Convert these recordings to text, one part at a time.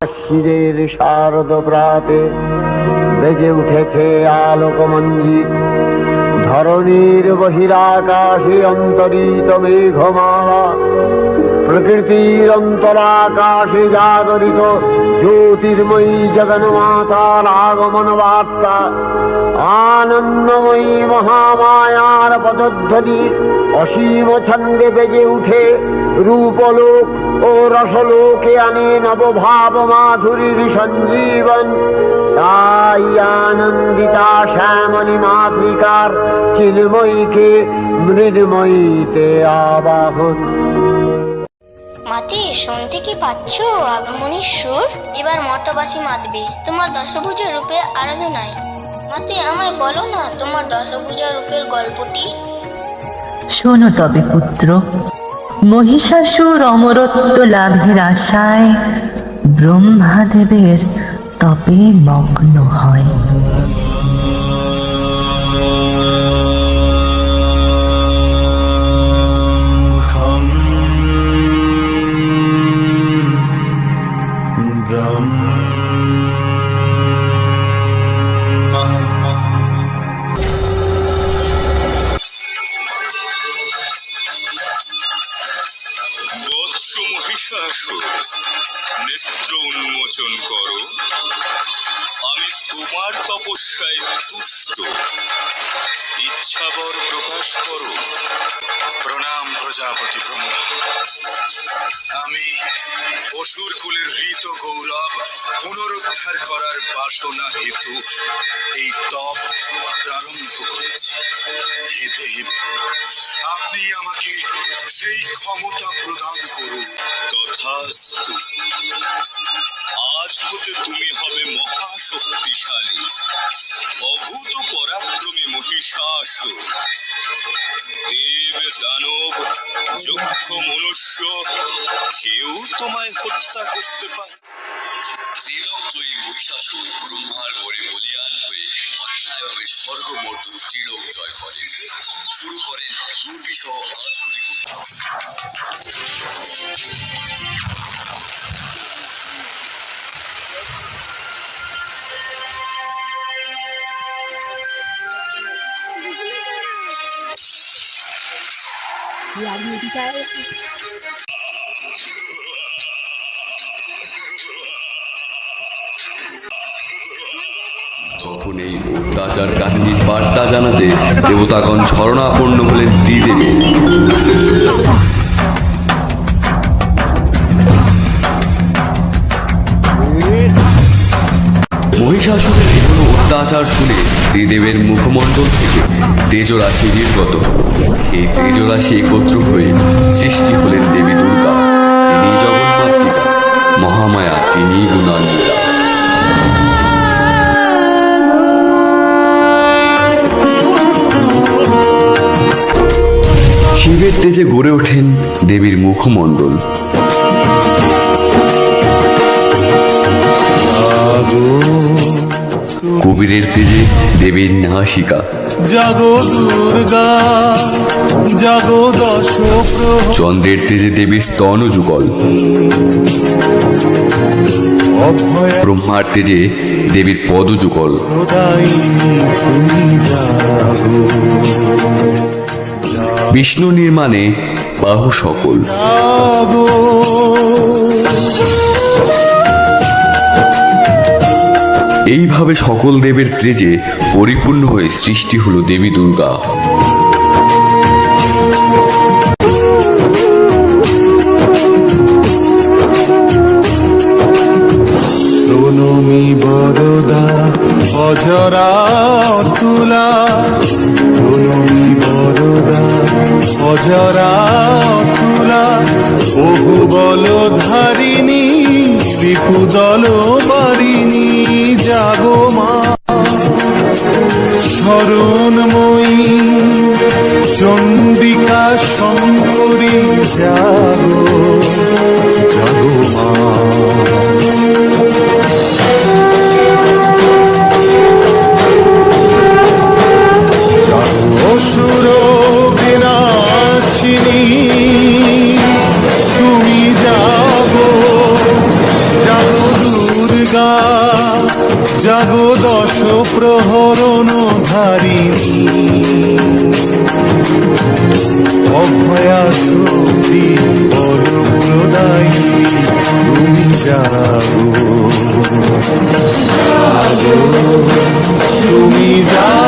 ক্ষীরের শারদ প্রাতে বেজে উঠেছে আলোকমঞ্জিত ধরণীর বহিরাকাশে অন্তরিত মেঘমালা প্রকৃতির অন্তরাকাশে জাগরিত জ্যোতির্ময়ী জগন্মাতার আগমন বার্তা আনন্দময়ী মহামায়ার পদধ্বনি অসীম ছন্দে বেজে উঠে রূপলোক ও রসলোকে আনে নবভাব মাধুরীর সঞ্জীবন। তাই আনন্দিতা শ্যামণী মাতৃকার চিন্ময়ীকে মৃন্ময়ীতে আবাহন। মাতে, শুনতে কি পাচ্ছ আগমনের সুর? এবার মর্তবাসী মাতবে। তোমার দশভুজা রূপে আরাধনায় মাতে, আমায় বলো না তোমার দশভুজা রূপের গল্পটি? শোনো তবে পুত্র, মহিষাসুর অমরত্ব লাভের আশায় ব্রহ্মাদেবের তবে মগ্ন হয়। অসুর কুলের ঋত গৌরব, পুনরুদ্ধার করার বাসনা হেতু এই তপ প্রারম্ভ করেছি। হে দেব, আপনি আমাকে সেই ক্ষমতা প্রদান করুন। তথাস্তু, আজ হতে তুমি হবে মহাশক্তিশালী। অভূত পরাক্রমী মহিষাসুর। দেব দানব যক্ষ মনুষ্য কেউ তোমায় হত্যা করতে পারে। ত্রিলোকজয়ী মহিষাসুর ব্রহ্মার বরে বলিয়ান হয়ে অন্যায়ভাবে স্বর্গমর্দু ত্রিলোক জয় করেন শুরু করেন দুর্বিষহ আসুরি তখন এই অত্যাচার কাহিনীর বার্তা জানাতে দেবতাগণ ছরণাপন্ন হলেন ত্রিদেবী। মহিষাসুরের এগুলো অত্যাচার শুনে ত্রিদেবের মুখমণ্ডল থেকে তেজরাশি নির্গত। সেই তেজরাশি একত্র হয়ে সৃষ্টি হলেন দেবী দুর্গা। তিনি জগন্মাতৃকা। মহামায়া তিনি গুণান্বিতা। শিবের তেজে গড়ে ওঠেন দেবীর মুখমণ্ডল। কবিরের তেজে দেবীর নাসিকা। জাগো দুর্গা জাগো দশ চন্দ্রের তেজে দেবীর স্তন যুগল ব্রহ্মার তেজে দেবীর পদ যুগল প্রদায়িনী তুমি জাগো। বিষ্ণু নির্মাণে বাহু সকল। এইভাবে সকল দেবের তেজে পরিপূর্ণ হয়ে সৃষ্টি হল দেবী দুর্গা। বরদা অজরা তুলা প্রণমী বরদা অজরা তুলা বহু বল ধারিণী বিপুদল তুমি যাব জাগো দুর্গা, জাগো দশ প্রহরণ ধারিণী অভয়া শক্তি পরপ্রদায়ী তুমি জাগো। তুমি যাও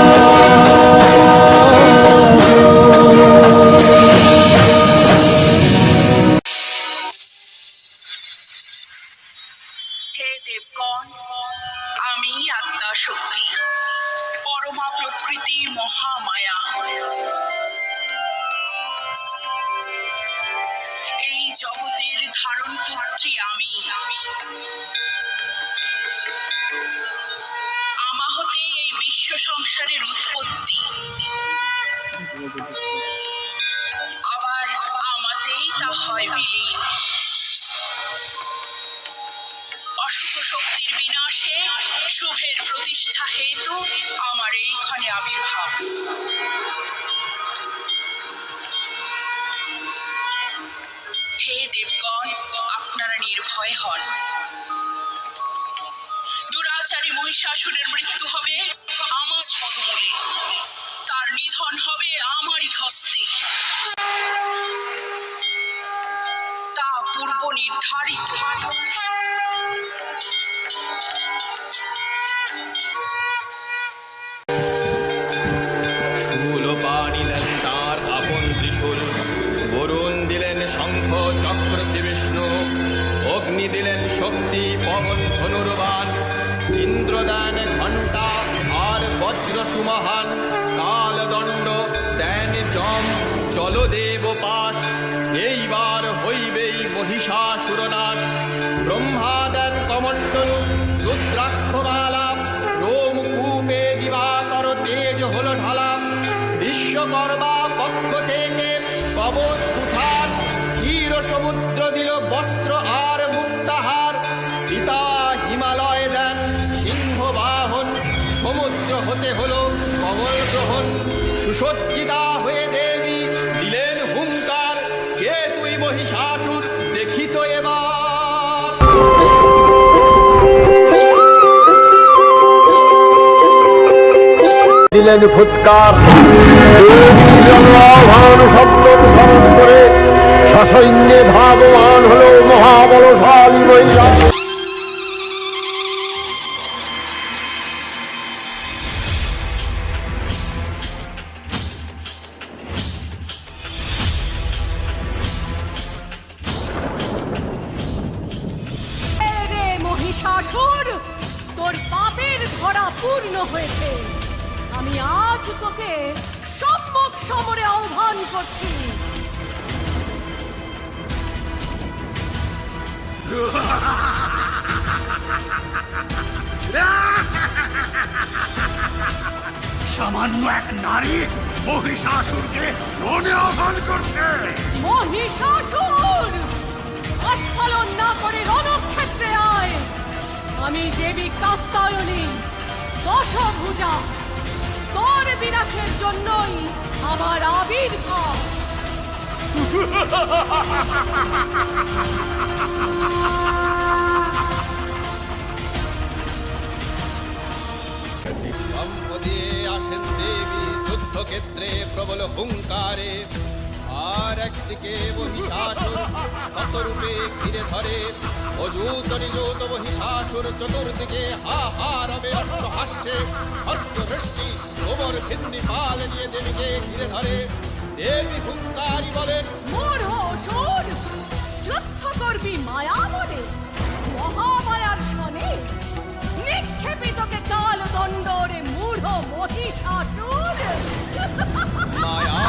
বিশ্ব সংসারের উৎপত্তি। আবার আমাতেই তা হয় বিলীন। অশুভ শক্তির বিনাশে শুভের প্রতিষ্ঠা হেতু আমার এইখানে আবির্ভাব। হে দেবগণ, আপনারা নির্ভয় হন। দুরাচারী মহিষাসুরের মৃত্যু হবে আমার পদমূলে। তার নিধন হবে আমারই হস্তে। তা পূর্ব নির্ধারিত। শক্তি, পবন ধনুর্বান ইন্দ্র দেন ঘণ্টা আর বজ্র সুমহান কাল দণ্ড দেন জম জলদেব পাশ। এইবার হইবেই মহিষাসুরনাশ। ব্রহ্মা দেন কমণ্ডলু, রুদ্রাক্ষমালা রোম কূপে দিবাকর তেজ হল ঢালা। বিশ্বকর্মা পক্ষ থেকে কবচ উঠান। ক্ষীর সমুদ্র দিল বস্ত্র আর মুক্তাহার। হতে হলো কমল গ্রহণ সুসজ্জিতা হয়ে দেবী দিলেন হুঙ্কার, কে তুই মহিষাসুর দেখিত এবার? দিলেন ফুৎকার। শব্দ অনুসরণ করে সসৈন্যে ধাবমান হল মহাবলশালী মহিষা পূর্ণ হয়েছে। আমি আজ তোকে সম্মুখ সমরে আহ্বান করছি। সামান্য এক নারী মহিষাসুরকে রণে আহ্বান করছে। মহিষাসুর! আস্ফালন না করে রণক্ষেত্রে আয়। আমি দেবী কাত্তায়নী। দশভুজা তোর জন্যই আমার আবির্ভাব। সম্পদে আসেন দেবী যুদ্ধক্ষেত্রে প্রবল হুঙ্কারে। আর একদিকে মহিষাসুর শতরূপে ঘিরে ধরে। অযুত নিযুত মহিষাসুর চতুর্দিকে হা হা রবে অষ্ট হাস্যে হর্ষ হৃষ্টি কোমর ভিন্নি পাল নিয়ে দেবীকে ঘিরে ধরে। দেবী হুঙ্কারি বলেন মূঢ় অসুর যুদ্ধ করবি মায়া বলে মহামায়ার শনে। নিক্ষেপিতকে কাল দণ্ডরে মূঢ় মহিষাসুর। মায়া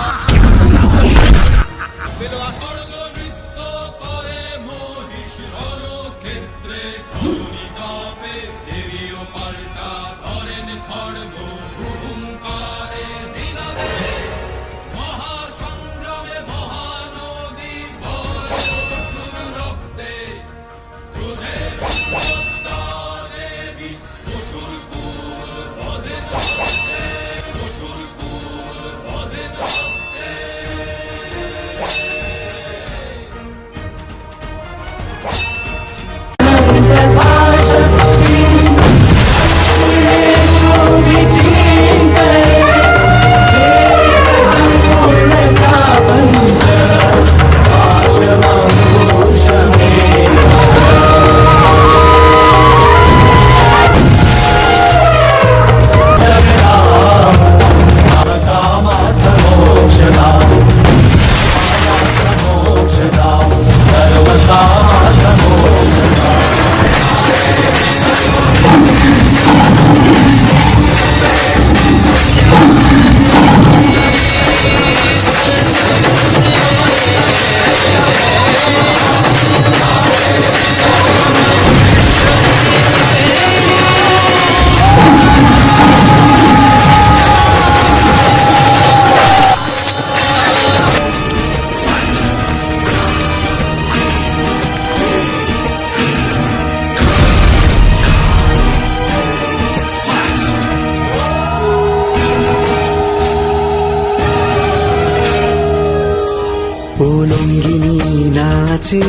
উলঙ্গিনী নাচে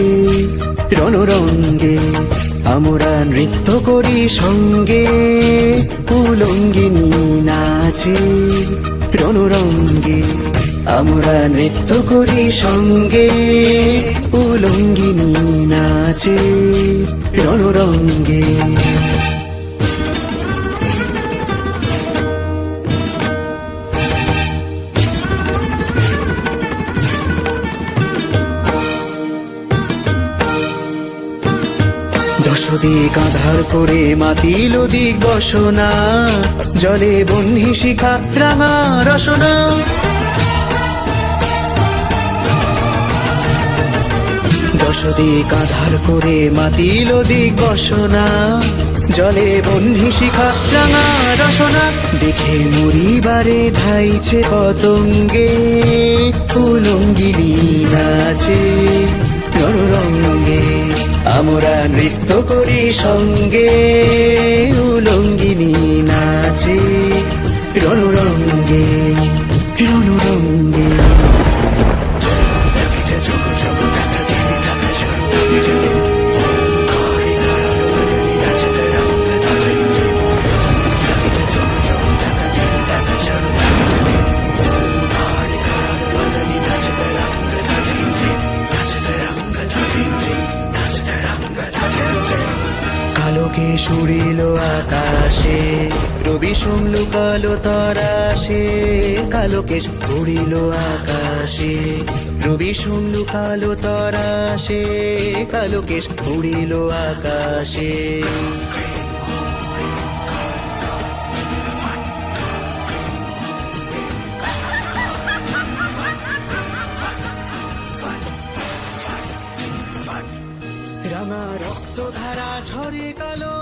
রণরঙ্গে আমরা নৃত্য করি সঙ্গে। উলঙ্গিনী নাচে, রণরঙ্গে আমরা নৃত্য করি সঙ্গে। উলঙ্গিনী নাচে, রণরঙ্গে দশদিক আধার করে মাতিল দিক বসনা। জলে বহ্নি শিখা, রাঙা রসনা। দশদিক আধার করে মাতিল দিক বসনা। জলে বহ্নি শিখা, রাঙা রসনা। দেখে মরিবারে ধাইছে পতঙ্গে। উলঙ্গিনী নাচে রণরঙ্গে আমরা নৃত্য করি সঙ্গে উলঙ্গিনী নাচে রণরঙ্গে রণরঙ্গে। রবি সোম লুকালো তরাসে কালোকে সুরিল আকাশে। রবি সোম লুকালো তরাসে কালোকে সুরিল আকাশে। রাঙা রক্ত ধারা ঝরে কালো